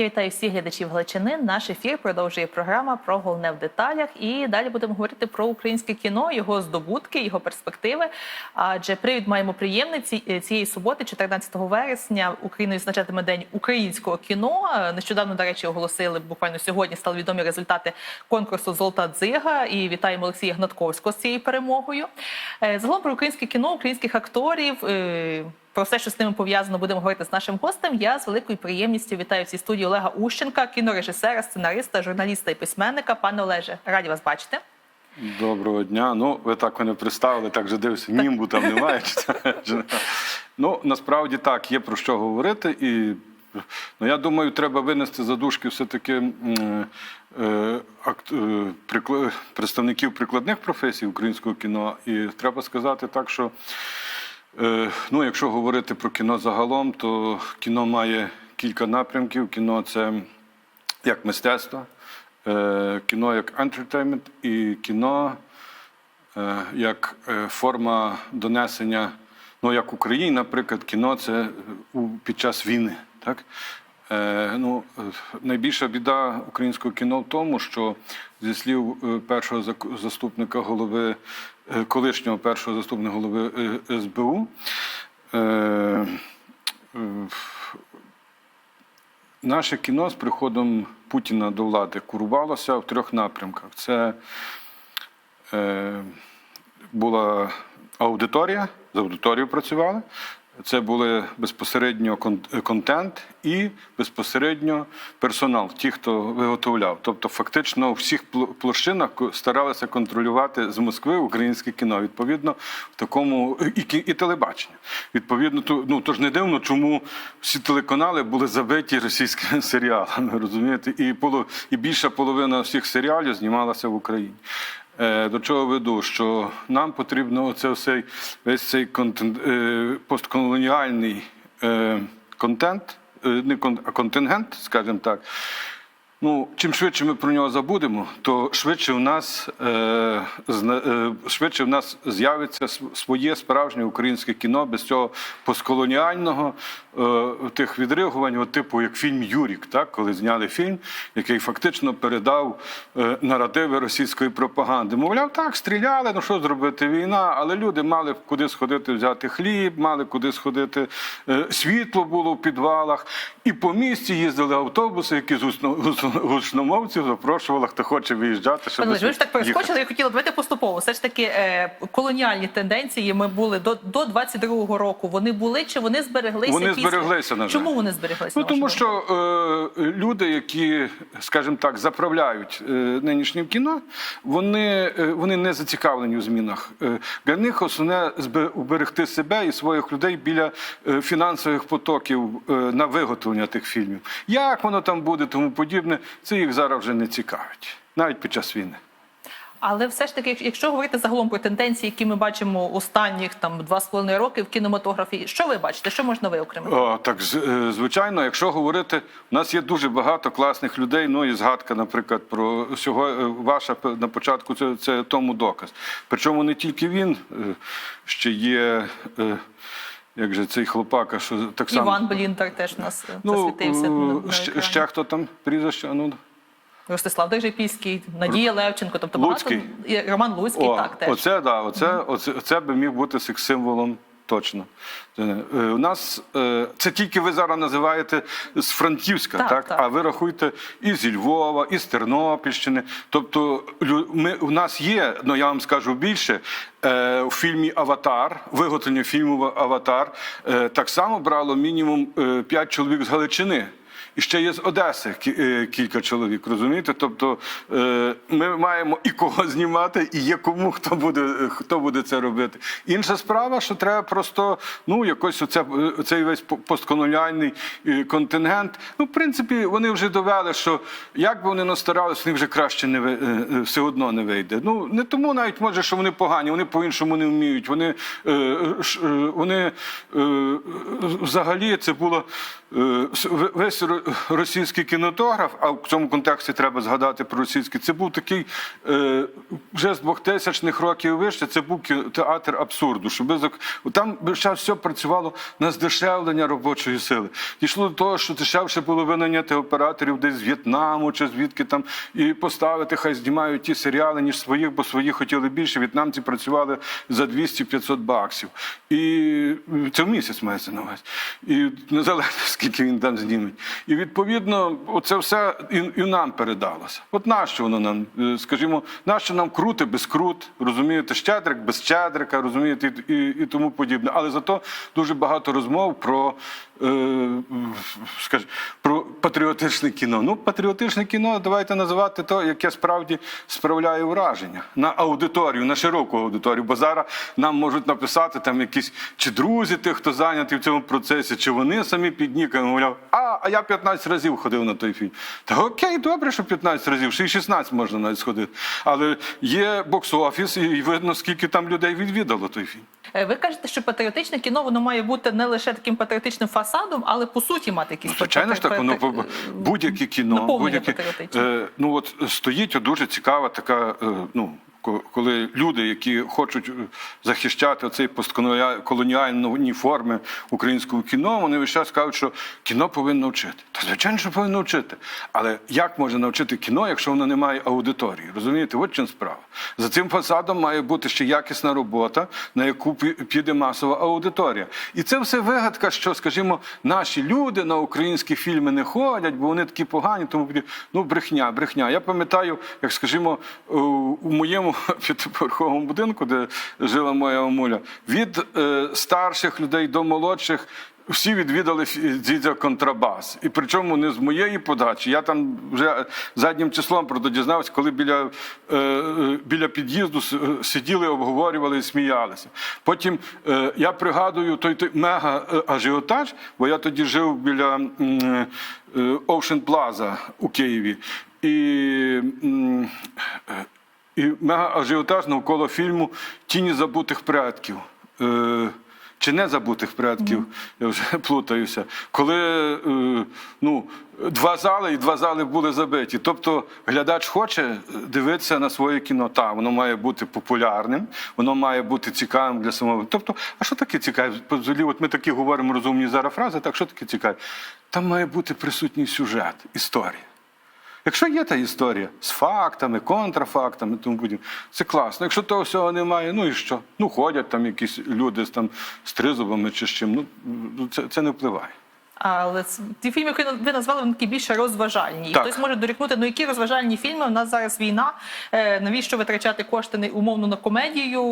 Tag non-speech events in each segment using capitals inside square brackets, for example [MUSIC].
Я вітаю всіх глядачів Галичини. Наш ефір продовжує програма про головне в деталях. І далі будемо говорити про українське кіно, його здобутки, його перспективи. Адже привід маємо приємний цієї суботи, 14 вересня, Україна відзначатиме день українського кіно. Е, Нещодавно, до речі, оголосили буквально сьогодні. Стали відомі результати конкурсу Золота дзига. І вітаємо Олексія Гнатковського з цією перемогою. Е, Загалом про українське кіно, українських акторів. Про все, що з ними пов'язано, будемо говорити з нашим гостем. Я з великою приємністю вітаю в цій студії Олега Ущенка, кінорежисера, сценариста, журналіста і письменника. Пане Олеже, раді вас бачити. Доброго дня. Ну, ви так мене представили, так же дивився, німбу там немає. ну, насправді так, є про що говорити. І ну, я думаю, треба винести за дужки все-таки е, е, прикла- представників прикладних професій українського кіно. І треба сказати так, що Ну, якщо говорити про кіно загалом, то кіно має кілька напрямків. Кіно це як мистецтво, е, кіно як entertainment і кіно е, як е, форма донесення. Ну, як в Україні, наприклад, кіно це під час війни. Так? Е, ну, е, найбільша біда українського кіно в тому, що зі слів е, першого заступника голови, е, колишнього першого заступника голови е, СБУ, е, е, Наше кіно з приходом Путіна до влади курувалося в трьох напрямках. Це е, була аудиторія, з аудиторією працювали. Це були безпосередньо кон- контент і безпосередньо персонал, ті, хто виготовляв. Тобто, фактично, у всіх пл- площинах старалися контролювати з Москви українське кіно. Відповідно, в такому і, і телебачення. Відповідно, то ну то ж не дивно, чому всі телеканали були забиті російськими [LAUGHS] серіалами. Розумієте, і поло, і більша половина всіх серіалів знімалася в Україні. Е, До чого веду, що нам потрібно оце все, весь цей контент, е, постколоніальний е, контент, е, не контингент, скажімо так. Ну, чим швидше ми про нього забудемо, то швидше в нас е, е, швидше в нас з'явиться св- своє справжнє українське кіно без цього постколоніального е, тих відригувань, от типу як фільм Юрік, так, коли зняли фільм, який фактично передав е, наративи російської пропаганди. Мовляв, так, стріляли, ну що зробити війна, але люди мали куди сходити взяти хліб, мали куди сходити, е, світло було в підвалах, і по місті їздили автобуси, які з гучномовців запрошували, хто хоче виїжджати. щоб Пане ви ж так їхати. перескочили. Я хотіла давайте поступово. Все ж таки е, колоніальні тенденції. Ми були до, до 22-го року. Вони були чи вони збереглися? Вони після? збереглися, на. Чому вони збереглися? Ну тому що е, люди, які, скажімо так, заправляють е, нинішнім кіно, вони, е, вони не зацікавлені у змінах. Е, для них основне збе- уберегти себе і своїх людей біля е, фінансових потоків е, на виготовлення тих фільмів. Як воно там буде, тому подібне, це їх зараз вже не цікавить, навіть під час війни. Але все ж таки, якщо говорити загалом про тенденції, які ми бачимо останніх там два з половиною роки в кінематографії, що ви бачите? Що можна виокремити? О, так е, звичайно, якщо говорити, у нас є дуже багато класних людей. Ну і згадка, наприклад, про сього е, ваша на початку це, це тому доказ. Причому не тільки він, е, ще є. Е, Як же цей хлопака, що так само Іван Блінтер теж у нас е, ну, засвітився. на- на е, ще, ще хто там прізвище? Ну, Ростислав Дежипільський, Надія Левченко, тобто Луцький. багато і Роман Луцький, О, так теж. Оце, да, оце, оце, оце би міг бути секс-символом точно. Е, е, У нас е, це тільки ви зараз називаєте з Франківська, Так, так, так. а ви рахуєте і зі Львова, і з Тернопільщини. Тобто, ми, у нас є, ну я вам скажу більше, у фільмі Аватар, виготовлення фільму Аватар, так само брало мінімум 5 чоловік з Галичини. І ще є з Одеси е, кілька чоловік, розумієте? Тобто е, ми маємо і кого знімати, і є кому хто буде, е, хто буде це робити. Інша справа, що треба просто ну якось оце, цей весь по- постколоніальний контингент. Ну, в принципі, вони вже довели, що як би вони не старалися, вони вже краще не все одно не вийде. Ну не тому навіть може, що вони погані, вони по-іншому не вміють. Вони, вони взагалі це було весь російський кінематограф, а в цьому контексті треба згадати про російський, це був такий вже з 2000-х років вище, це був театр абсурду. Щоб там час все працювало на здешевлення робочої сили. Дійшло до того, що дешевше було винайняти операторів десь з В'єтнаму чи звідки там і поставити, хай знімають ті серіали, ніж своїх, бо свої хотіли більше. В'єтнамці працювали за 200-500 баксів. І це в місяць мається на увазі. І незалежно скільки він там зніметь. І відповідно, це все і, і нам передалося. От нащо воно нам, е, скажімо, нащо нам крути без крут, розумієте, щедрик без щедрика, розумієте, і, і, і тому подібне. Але зато дуже багато розмов про, е, скаж, про патріотичне кіно. Ну, патріотичне кіно, давайте називати то, яке справді справляє враження на аудиторію, на широку аудиторію. Бо зараз нам можуть написати там якісь чи друзі тих, хто зайнятий в цьому процесі, чи вони самі піднікають, мовляв, а, а я 15 разів ходив на той фільм. Та окей, добре, що 15 разів, ще й 16 можна навіть сходити. Але є бокс-офіс, і видно, скільки там людей відвідало той фільм. Е, Ви кажете, що патріотичне кіно воно має бути не лише таким патріотичним фасадом, але по суті мати якісь Ну, звичайно ж так, воно будь-яке кіно, будь-яке, е, ну от стоїть дуже цікава така, е, ну. Ко- Коли люди, які хочуть е, захищати оцей постколоніальні форми українського кіно, вони весь час кажуть, що кіно повинно вчити. Та звичайно, що повинно вчити. Але як може навчити кіно, якщо воно не має аудиторії? Розумієте, от чим справа. За цим фасадом має бути ще якісна робота, на яку піде масова аудиторія. І це все вигадка, що, скажімо, наші люди на українські фільми не ходять, бо вони такі погані, тому ну брехня, брехня. Я пам'ятаю, як скажімо, у у моєму [LAUGHS] п'ятиповерховому будинку, де жила моя мамуля, від е, старших людей до молодших. Всі відвідали дідя контрабас. І причому не з моєї подачі. Я там вже заднім числом про дізнався, коли біля, е, е, біля під'їзду е, сиділи, обговорювали і сміялися. Потім е, я пригадую той, той мега ажіотаж, бо я тоді жив біля е, Ocean Plaza у Києві. І е, і мега ажіотаж навколо фільму Тіні забутих предків. Е, чи не забутих предків, я вже [LAUGHS] плутаюся. Коли е, ну, два зали і два зали були забиті. Тобто глядач хоче дивитися на своє кіно. Так, воно має бути популярним, воно має бути цікавим для самого. Тобто, а що таке цікаве? Взагалі, от ми такі говоримо розумні зараз фрази, так що таке цікаве? Там має бути присутній сюжет, історія. Якщо є та історія з фактами, контрафактами, тому подібне, це класно. Якщо того всього немає, ну і що? Ну ходять там якісь люди з там з тризубами чи з чим. Ну це, це не впливає. Але ті фільми, які ви назвали, вони такі більше розважальні. І Так. хтось може дорікнути, ну які розважальні фільми? У нас зараз війна. Е, навіщо витрачати кошти не- умовно на комедію?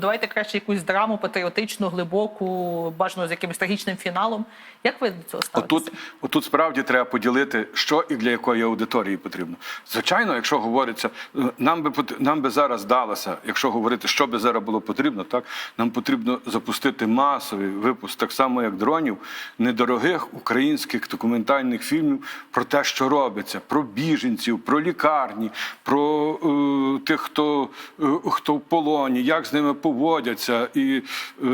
Давайте краще якусь драму патріотичну, глибоку, бажано з якимось трагічним фіналом. Як ви до цього ставитеся? Отут, отут справді треба поділити, що і для якої аудиторії потрібно. Звичайно, якщо говориться, нам би нам би зараз далося, якщо говорити, що би зараз було потрібно, так нам потрібно запустити масовий випуск, так само як дронів, недорогих українських документальних фільмів про те, що робиться, про біженців, про лікарні, про е, тих, хто, е, хто в полоні, як з ними поводяться, і, е,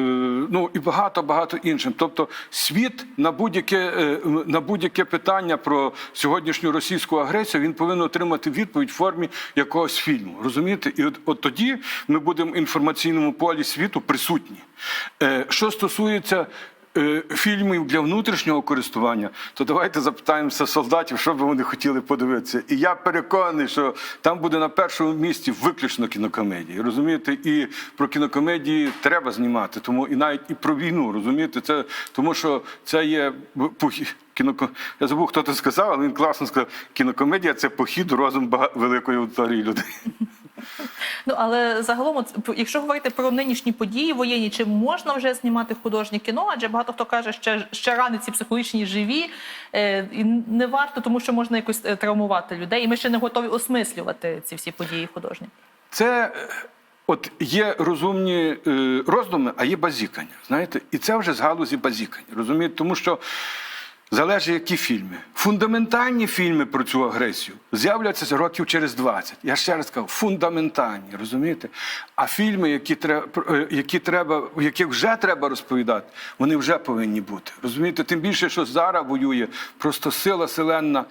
ну, і багато багато іншим. Тобто світ на будь-яке е, на будь-яке питання про сьогоднішню російську агресію він повинен отримати відповідь в формі якогось фільму. Розумієте? І от, от тоді ми будемо в інформаційному полі світу присутні. Е, Що стосується фільмів для внутрішнього користування, то давайте запитаємося солдатів, що би вони хотіли подивитися. І я переконаний, що там буде на першому місці виключно кінокомедії. Розумієте, і про кінокомедії треба знімати, тому і навіть і про війну, розумієте, це тому, що це є. Кіноко... Я забув, хто це сказав, але він класно сказав: кінокомедія це похід розум великої аудиторії людей. Ну але загалом, якщо говорити про нинішні події воєнні, чи можна вже знімати художнє кіно? Адже багато хто каже, що ще рани ці психологічні живі, е, і не варто, тому що можна якось е, травмувати людей, і ми ще не готові осмислювати ці всі події художні. Це е, от є розумні роздуми, а є базікання. Знаєте, і це вже з галузі базікання. Розумієте, тому що залежить, які фільми. Фундаментальні фільми про цю агресію з'являться років через 20. Я ще раз кажу, фундаментальні, розумієте? А фільми, які треба, які треба, яких вже треба розповідати, вони вже повинні бути. Розумієте? Тим більше, що зараз воює просто сила селенна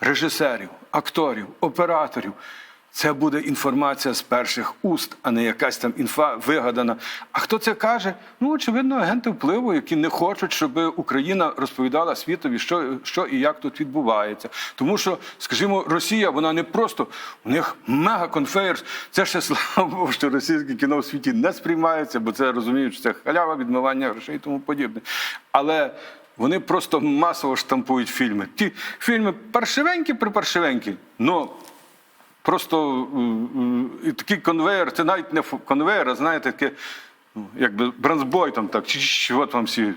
режисерів, акторів, операторів. Це буде інформація з перших уст, а не якась там інфа вигадана. А хто це каже? Ну, очевидно, агенти впливу, які не хочуть, щоб Україна розповідала світові, що, що і як тут відбувається. Тому що, скажімо, Росія, вона не просто у них мега-конфейер. Це ще [LAUGHS] слава Богу, що російське кіно в світі не сприймається, бо це розуміють, що це халява, відмивання грошей і тому подібне. Але вони просто масово штампують фільми. Ті фільми паршивенькі припаршивенькі, но Просто такий конвейер, це навіть не конвейер, а знаєте, таке, ну, якби бронзбой там так, чи, от вам всі.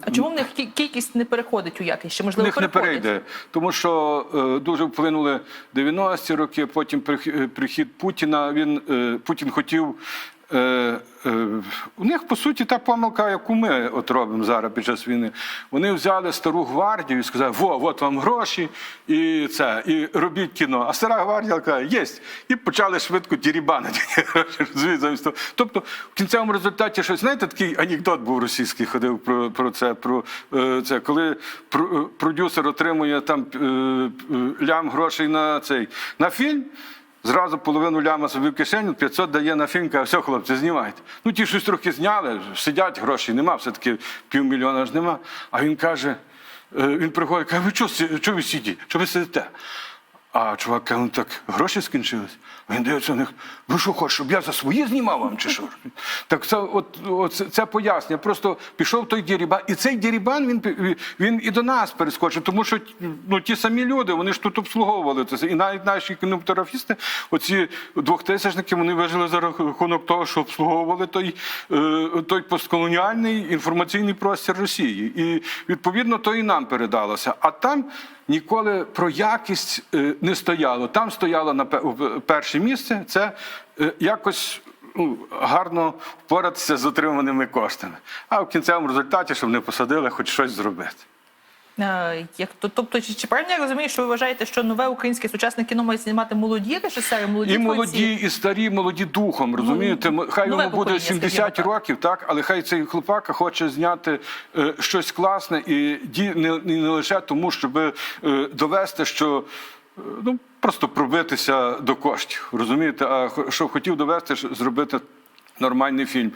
А чому в них кількість не переходить у якість? Чи В можливо них не перейде, тому що е, дуже вплинули 90-ті роки, потім е, прихід Путіна. Він, е, Путін хотів. Е, е, у них, по суті, та помилка, яку ми от робимо зараз під час війни. Вони взяли стару гвардію і сказали, во, от вам гроші, і це, і робіть кіно. А стара гвардія каже, єсть. І почали швидко тірібанити. Тобто, в кінцевому результаті щось, знаєте, такий анекдот був російський, ходив про, про це, про е, це, коли про- е, продюсер отримує там е, е, лям грошей на цей на фільм. Зразу половину ляма собі в кишеню, 500 дає на фінка, каже, все, хлопці, знімайте. Ну, ті щось трохи зняли, сидять, грошей нема, все-таки півмільйона ж нема. А він каже, е, він приходить, каже, ви чого ви сидіть? Що ви сидите? А чувак каже, ну так гроші скінчились. Він дивиться на них, ви що хочеш, щоб я за свої знімав вам чи що? [LAUGHS] Так це, от, от, це- це пояснення. Просто пішов той дірібан. І цей дірібан він, він і до нас перескочив, тому що ну, ті самі люди, вони ж тут обслуговували це. І навіть наші кінематографісти, оці двохтисячники, вони вижили за рахунок того, що обслуговували той, е, той постколоніальний інформаційний простір Росії. І відповідно то і нам передалося. А там ніколи про якість е, не стояло. Там стояло на пе- перше місце це е, якось. Ну, гарно впоратися з отриманими коштами. А в кінцевому результаті, щоб не посадили, хоч щось зробити. Е, Як то, тобто, чи, чи правильно я розумію, що ви вважаєте, що нове українське сучасне кіно має знімати молоді режисери, молоді І молоді, і старі, молоді духом, розумієте? М- Хай нове йому буде покоління, 70 років, так, але хай цей хлопака хоче зняти е, щось класне і ді, не, не лише тому, щоб е, довести, що е, ну, просто пробитися до коштів, розумієте? А що хотів довести, зробити нормальний фільм.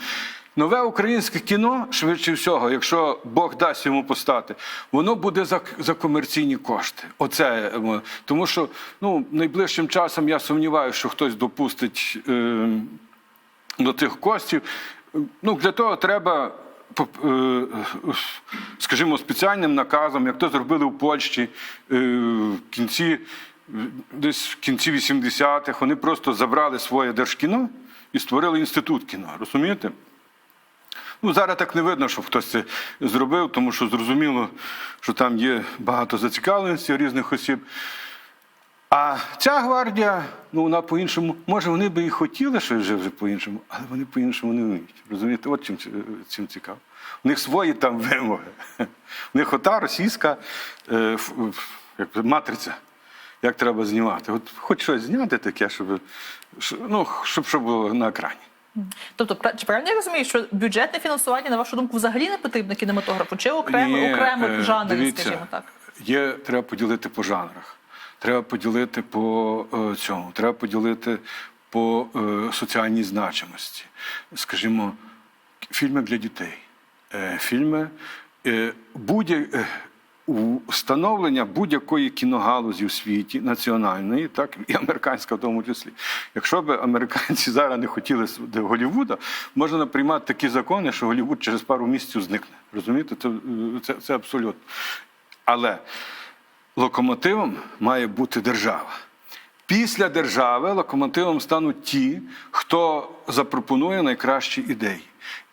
Нове українське кіно, швидше всього, якщо Бог дасть йому постати, воно буде за, за комерційні кошти. Оце е, тому, що ну найближчим часом я сумніваюся, що хтось допустить е, до тих коштів. Ну для того треба. е, Скажімо, спеціальним наказом, як то зробили в Польщі е, в кінці, десь в кінці 80-х, вони просто забрали своє держкіно і створили інститут кіно. Розумієте? Ну, зараз так не видно, щоб хтось це зробив, тому що зрозуміло, що там є багато зацікавленості різних осіб. А ця гвардія, ну вона по-іншому, може, вони би і хотіли щось вже, по-іншому, але вони по-іншому не вміють. Розумієте, от чим, чим цікаво. У них свої там вимоги. У них ота російська е, як матриця, як треба знімати. От хоч щось зняти таке, щоб, ну, щоб, щоб було на екрані. Тобто, чи правильно я розумію, що бюджетне фінансування, на вашу думку, взагалі не потрібно кінематографу? Чи окремо, Ні, окремих е, жанрів, дивіться, скажімо так? Є, треба поділити по жанрах. Треба поділити по е, цьому, треба поділити по е, соціальній значимості. Скажімо, фільми для дітей. Е, фільми е, будь е, встановлення будь-якої кіногалузі в світі, національної, так і американська в тому числі. Якщо б американці зараз не хотіли до Голлівуда, можна приймати такі закони, що Голлівуд через пару місяців зникне. Розумієте? Це, це, це абсолютно. Але локомотивом має бути держава. Після держави локомотивом стануть ті, хто запропонує найкращі ідеї.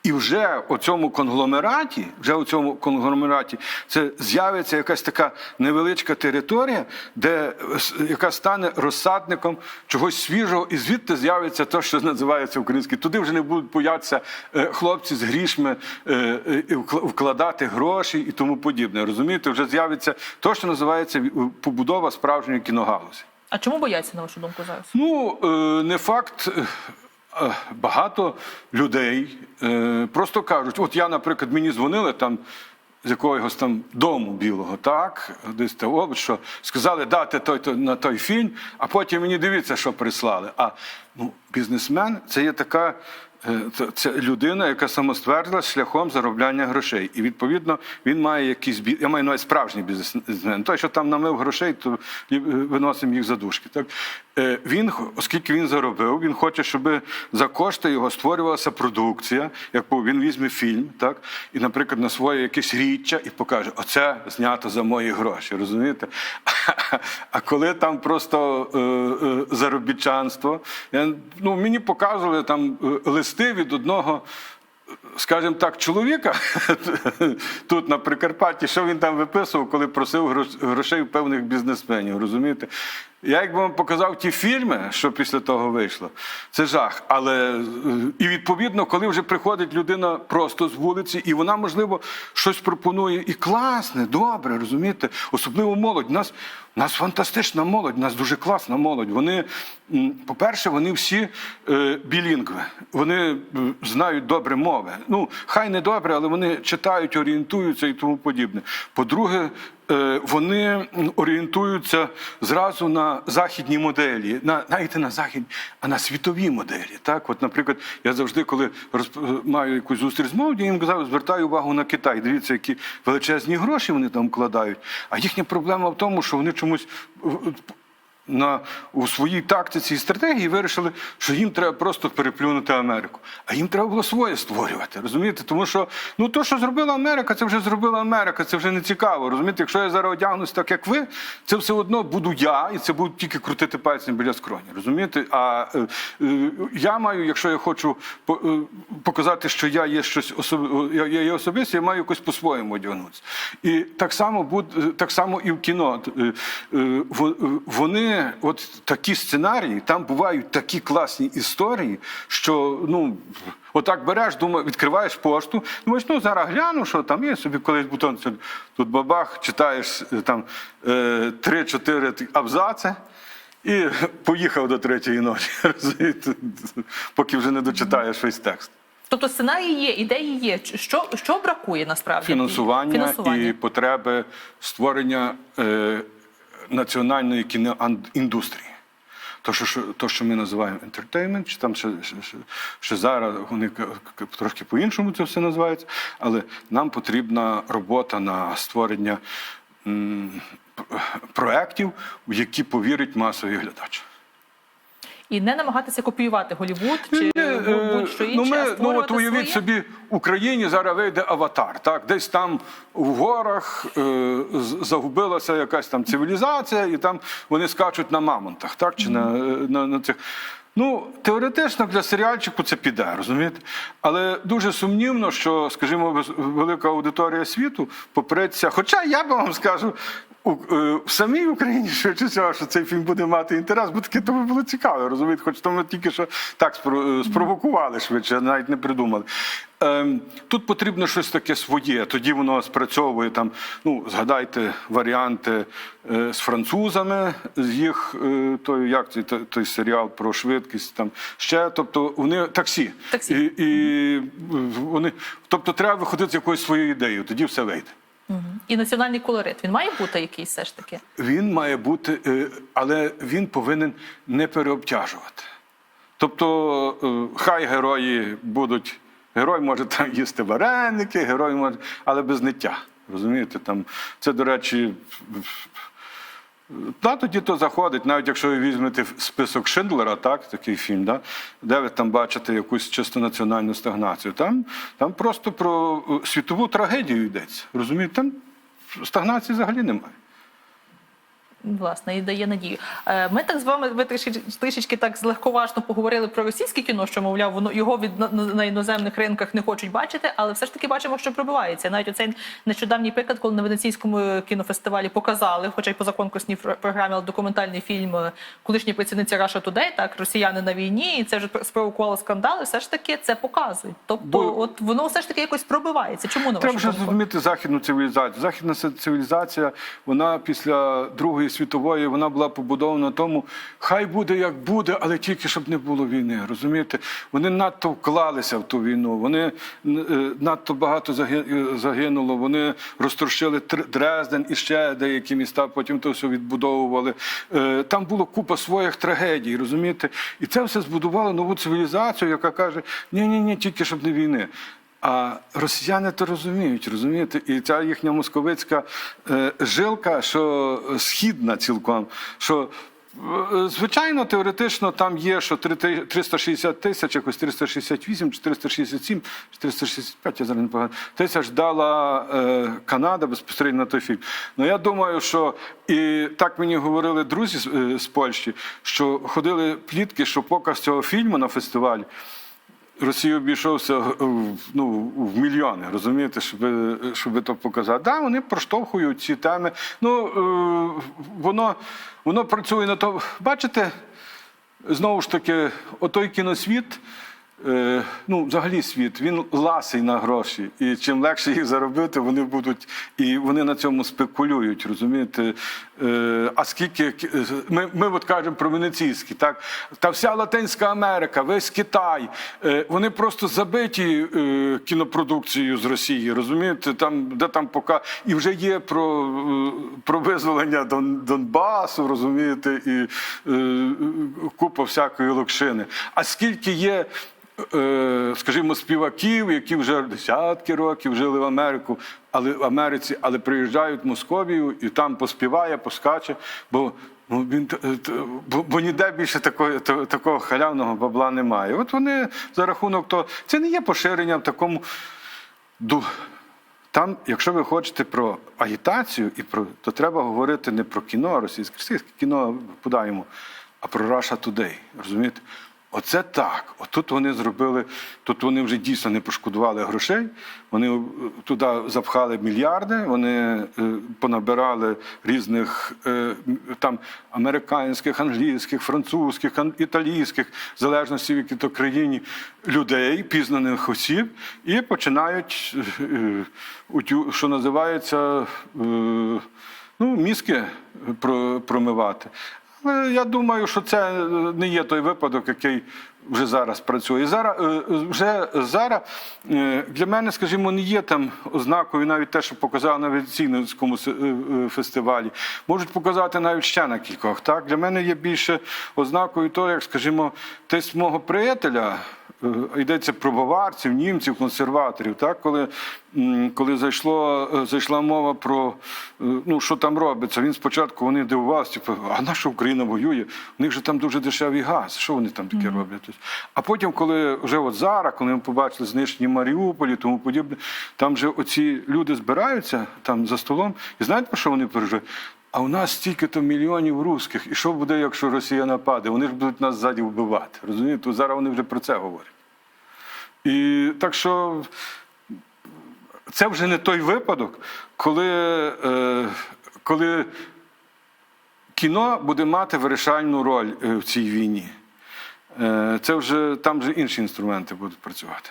І вже у цьому конгломераті, вже у цьому конгломераті, це з'явиться якась така невеличка територія, де яка стане розсадником чогось свіжого, і звідти з'явиться те, що називається українське. Туди вже не будуть боятися е, хлопці з грішми е, вкладати гроші і тому подібне. Розумієте, вже з'явиться те, що називається побудова справжньої кіногалузі. А чому бояться, на вашу думку, зараз? Ну, е, не факт. Е, Багато людей е, просто кажуть: от я, наприклад, мені дзвонили там з якогось там дому білого, так, десь область, що сказали дати той, на той фільм, а потім мені дивіться, що прислали. А ну, бізнесмен це є така. е, це- людина, яка самоствердилась шляхом заробляння грошей. І відповідно він має якийсь бі... я маю на справжній бізнесмен. Той, що там намив грошей, то виносимо їх за дужки. Так? Е, Він, оскільки він заробив, він хоче, щоб за кошти його створювалася продукція. Як він візьме фільм, так, і, наприклад, на своє якесь річчя і покаже: оце знято за мої гроші. Розумієте? [LAUGHS] А коли там просто е, е, заробітчанство, ну, мені показували там листи від одного. Скажімо так, чоловіка [LAUGHS] тут на Прикарпатті, що він там виписував, коли просив грошей у певних бізнесменів, розумієте? Я якби вам показав ті фільми, що після того вийшло, це жах. Але е, і відповідно, коли вже приходить людина просто з вулиці, і вона, можливо, щось пропонує і класне, добре, розумієте? Особливо молодь. У нас, нас фантастична молодь, у нас дуже класна молодь. Вони, по-перше, вони всі е, білінгви, вони е, знають добре мови. Ну, хай не добре, але вони читають, орієнтуються і тому подібне. По-друге, вони орієнтуються зразу на західні моделі, на навіть не на західні, а на світові моделі. Так, от, наприклад, я завжди, коли розп- маю якусь зустріч з молоді, їм казав, звертаю увагу на Китай. Дивіться, які величезні гроші вони там вкладають. А їхня проблема в тому, що вони чомусь. Е, На у своїй тактиці і стратегії вирішили, що їм треба просто переплюнути Америку. А їм треба було своє створювати. Розумієте? Тому що ну то, що зробила Америка, це вже зробила Америка, це вже не цікаво. Розумієте, якщо я зараз одягнусь так, як ви, це все одно буду я, і це будуть тільки крутити пальцем біля скроні. Розумієте? А е, е, я маю, якщо я хочу по- е, показати, що я є щось особ... я, є особисто, я маю якось по-своєму одягнутися. І так само буд... е, так само і в кіно. Е, е, во- е, от такі сценарії, там бувають такі класні історії, що ну. Отак береш, думаю, відкриваєш пошту, думаєш, ну зараз гляну, що там є собі колись бутон. Тут бабах, читаєш е, там е, три-чотири ті- абзаци. І поїхав до третьої ночі, [LAUGHS] розумієте, поки вже не дочитаєш весь текст. Тобто сценарії є, ідеї є. Що, що бракує насправді? Фінансування, Фінансування. і потреби створення е, національної кіноіндустрії. То, що, то, що ми називаємо ентертеймент, чи там ще, ще, ще, зараз вони трошки по-іншому це все називається, але нам потрібна робота на створення м, проєктів, в які повірить масовий глядач. І не намагатися копіювати Голівуд чи е, будь-що інше, ну, а ну, от уявіть своє. собі, в Україні зараз вийде аватар. Так? Десь там в горах е, загубилася якась там цивілізація, і там вони скачуть на мамонтах, так? Чи на, е, на, на цих. Ну, теоретично для серіальчику це піде, розумієте? Але дуже сумнівно, що, скажімо, велика аудиторія світу попреться. Хоча я би вам скажу, в самій Україні швидше всього, що цей фільм буде мати інтерес, бо таке тому було цікаво, розумієте? Хоч то ми тільки що так е, спровокували швидше, навіть не придумали. Ем, тут потрібно щось таке своє, тоді воно спрацьовує там. Ну, згадайте варіанти е, з французами, з їх е, той, як той, той серіал про швидкість, там ще, тобто вони таксі. Таксі. І, і вони, тобто треба виходити з якоюсь своєю ідеєю, тоді все вийде. І національний колорит. Він має бути якийсь все ж таки. Він має бути, е, але він повинен не переобтяжувати. Тобто, е, хай герої будуть. Герой може там їсти вареники, герой може, але без ниття. Розумієте? Там, це, до речі, та тоді то заходить, навіть якщо ви візьмете список Шиндлера, так, такий фільм, да, де ви там бачите якусь чисто національну стагнацію. Там, там просто про е, світову трагедію йдеться. Розумієте? Там стагнації взагалі немає. Власне, і дає надію. Е, Ми так з вами ви трішечки, трішечки так злегковажно поговорили про російське кіно, що мовляв, воно його від на- іноземних ринках не хочуть бачити, але все ж таки бачимо, що пробивається. Навіть оцей нещодавній приклад, коли на Венеційському кінофестивалі показали, хоча й поза конкурсній пр- програмі, але документальний фільм е, колишні працівниці Russia Today, так росіяни на війні, і це вже спровокувало скандали. Все ж таки це показують. Тобто, Бо- от воно все ж таки якось пробивається. Чому на Треба зрозуміти західну цивілізацію. Західна цивілізація, вона після Другої світової вона була побудована тому, хай буде як буде, але тільки щоб не було війни. Розумієте? Вони надто вклалися в ту війну. Вони е, надто багато е, загинуло. Вони розтрощили Тр- Дрезден і ще деякі міста. Потім то все відбудовували. Е, Там було купа своїх трагедій, розумієте? І це все збудувало нову цивілізацію, яка каже: ні, ні, ні, тільки щоб не війни. А росіяни то розуміють, розумієте? І ця їхня московицька е, жилка, що східна цілком, що. е, Звичайно, теоретично там є, що 360 тисяч, якось 368, чи 367, чи 365, я зараз не погано, тисяч дала е, Канада безпосередньо на той фільм. Ну я думаю, що і так мені говорили друзі з, е, з Польщі, що ходили плітки, що показ цього фільму на фестивалі. Росії обійшовся в- ну, в мільйони, розумієте, щоб, щоб то показати. Да, вони проштовхують ці теми. Ну, е, воно, воно працює на то. Бачите, знову ж таки, отой кіносвіт, е, ну, взагалі світ, він ласий на гроші. І чим легше їх заробити, вони будуть, і вони на цьому спекулюють, розумієте? Е, а скільки ми, ми от кажемо про венеційські, так? Та вся Латинська Америка, весь Китай, е, вони просто забиті е, кінопродукцією з Росії, розумієте? Там, де там поки і вже є про, е, про визволення Дон, Донбасу, розумієте, і е, купа всякої локшини. А скільки є е, скажімо, співаків, які вже десятки років жили в Америку, але в Америці, але приїжджають в Московію і там поспіває, поскаче, бо. Ну, він, т- бо, бо ніде більше такого, та- такого халявного бабла немає. От вони за рахунок того, це не є поширення в такому. Там, якщо ви хочете про агітацію, і про, то треба говорити не про кіно російське, російське кіно подаємо, а про Russia Today. Розумієте? Оце так. Отут вони зробили, тут вони вже дійсно не пошкодували грошей. Вони е, туди запхали мільярди, вони е, понабирали різних е, там американських, англійських, французьких, італійських, в залежності в якій то країні людей, пізнаних осіб, і починають, що називається, ну, мізки промивати. Але я думаю, що це е, не є той випадок, який вже зараз працює. Зараз е, вже зараз е, для мене, скажімо, не є там ознакою навіть те, що показали на Венеційському е, е, фестивалі. Можуть показати навіть ще на кількох. Так для мене є більше ознакою того, як, скажімо, тиск мого приятеля. Е, Йдеться про баварців, німців, консерваторів. Так, коли, коли зайшло, е, зайшла мова про е, ну, що там робиться, він спочатку вони дивувалися, типу, а наша Україна воює? У них же там дуже дешевий газ. Що вони там таке роблять? А потім, коли вже от зараз, коли ми побачили знищені Маріуполі тому подібне, там же оці люди збираються там за столом, і знаєте, про що вони переживають? А у нас стільки-то мільйонів русських. І що буде, якщо Росія нападе? Вони ж будуть нас ззаді вбивати. Розумієте? Зараз вони вже про це говорять. І так що це вже не той випадок, коли, е, коли кіно буде мати вирішальну роль е, в цій війні. Е, це вже там вже інші інструменти будуть працювати.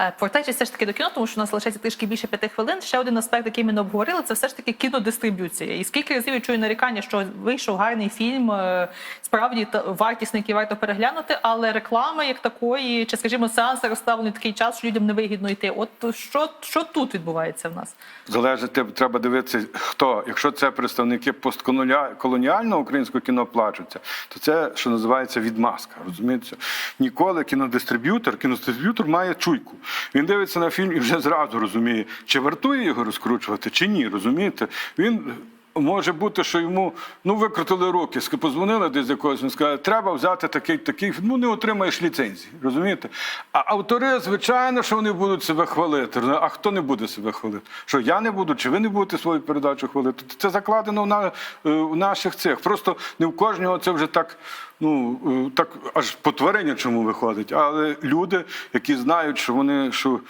Е, Повертаючись все ж таки до кіно, тому що у нас лишається трішки більше п'яти хвилин. Ще один аспект, який ми не обговорили, це все ж таки кінодистриб'юція. І скільки разів я чую нарікання, що вийшов гарний фільм, е, справді вартісний, який варто переглянути, але реклами як такої, чи скажімо, сеанси розставлені такий час, що людям невигідно йти. От що, що тут відбувається в нас? Залежить, треба дивитися, хто. Якщо це представники постколоніального українського кіно плачуться, то це, що називається, відмазка. Розумієте? Ніколи кінодистриб'ютор, кінодистриб'ютор має чуйку. Він дивиться на фільм і вже зразу розуміє, чи вартує його розкручувати, чи ні. Розумієте? Він може бути, що йому ну викрутили руки, позвонили десь якогось, він сказав, треба взяти такий, такий, ну не отримаєш ліцензії, розумієте? А автори, звичайно, що вони будуть себе хвалити. А хто не буде себе хвалити? Що я не буду, чи ви не будете свою передачу хвалити? Це закладено в, на, е, в наших цих. Просто не в кожного це вже так. Ну е, так аж по тваринячому виходить. Але люди, які знають, що вони що,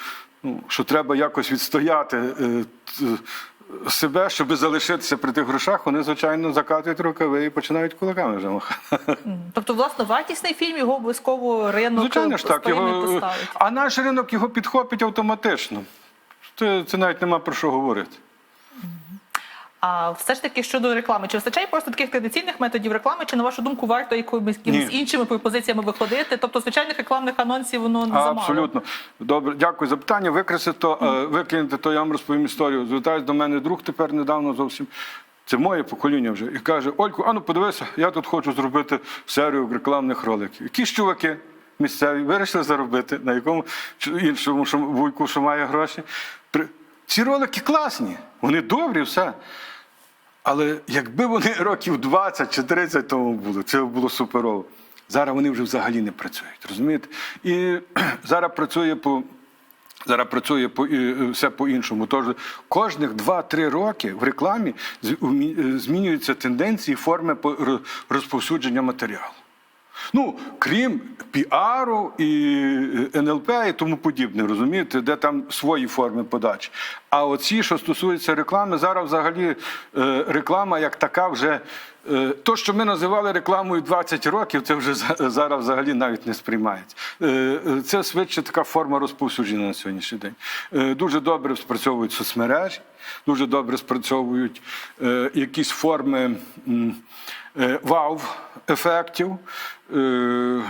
ну, що треба якось відстояти е, себе, щоб залишитися при тих грошах, вони звичайно закатують рукави і починають кулаками вже махати. Тобто, власно, вартісний фільм його обов'язково ринок Звичайно ж так, його, поставить. а наш ринок його підхопить автоматично. Це, це навіть нема про що говорити. А все ж таки щодо реклами, чи вистачає просто таких традиційних методів реклами, чи на вашу думку варто якимись іншими пропозиціями виходити? Тобто звичайних рекламних анонсів воно не замало. Абсолютно. Добре, дякую за питання. Викреси то, е, викинете, то я вам розповім історію. Звертається до мене друг тепер недавно зовсім. Це моє покоління вже. І каже: Ольку, а ну подивися, я тут хочу зробити серію рекламних роликів. Якісь чуваки місцеві вирішили заробити на якому іншому вуйку, що має гроші. Ці ролики класні, вони добрі, все. Але якби вони років 20 чи 30 тому були, це було суперово. Зараз вони вже взагалі не працюють, розумієте? І [CLEARS THROAT] зараз працює по. Зараз працює по, і, все по-іншому. Тож кожних 2-3 роки в рекламі е, змінюються тенденції форми розповсюдження матеріалу. Ну, крім піару і е, НЛП і тому подібне, розумієте, де там свої форми подачі. А оці, що стосуються реклами, зараз взагалі е, реклама як така вже. е, То, що ми називали рекламою 20 років, це вже за- зараз взагалі навіть не сприймається. Це швидше така форма розповсюдження на сьогоднішній день. Дуже добре спрацьовують соцмережі, дуже добре спрацьовують е, якісь форми. е, вау-ефектів. Е,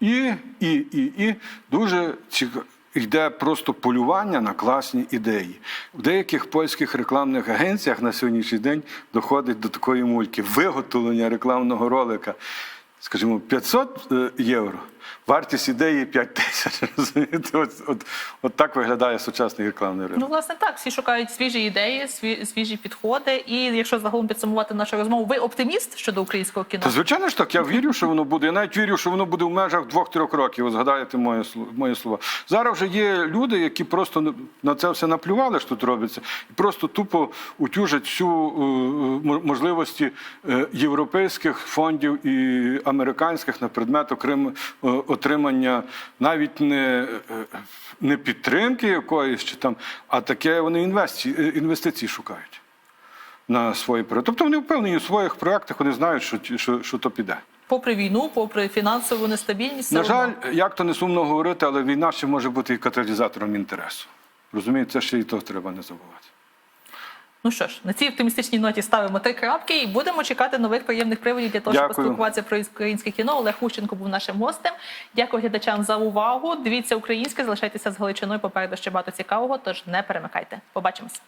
І, і, і, і дуже цікаво. Йде просто полювання на класні ідеї. В деяких польських рекламних агенціях на сьогоднішній день доходить до такої мульки виготовлення рекламного ролика, скажімо, 500 е, євро, вартість ідеї 5 тисяч. [LAUGHS] Розумієте? От, от, от так виглядає сучасний рекламний ринок. Ну, власне, так, всі шукають свіжі ідеї, сві- свіжі підходи. І якщо загалом підсумувати нашу розмову, ви оптиміст щодо українського кіно? Та звичайно ж так, я вірю, що воно буде. Я навіть вірю, що воно буде в межах двох-трьох років. От згадаєте моє мої слова. Зараз вже є люди, які просто на- це все наплювали, що тут робиться, і просто тупо утюжать всю е, е, можливості е, європейських фондів і американських на предмет окрем- е, отримання навіть не, не підтримки якоїсь чи там, а таке вони інвестиції, інвестиції шукають на свої проекти. Тобто вони впевнені у своїх проєктах, вони знають, що, що, що то піде. Попри війну, попри фінансову нестабільність, На жаль, як то не сумно говорити, але війна ще може бути і каталізатором інтересу. Розумієте, це ще і то треба не забувати. Ну що ж, на цій оптимістичній ноті ставимо три крапки і будемо чекати нових приємних приводів для того, щоб поспілкуватися про українське кіно. Олег Хущенко був нашим гостем. Дякую глядачам за увагу. Дивіться українське, залишайтеся з Галичиною. Попереду ще багато цікавого. Тож не перемикайте. Побачимось.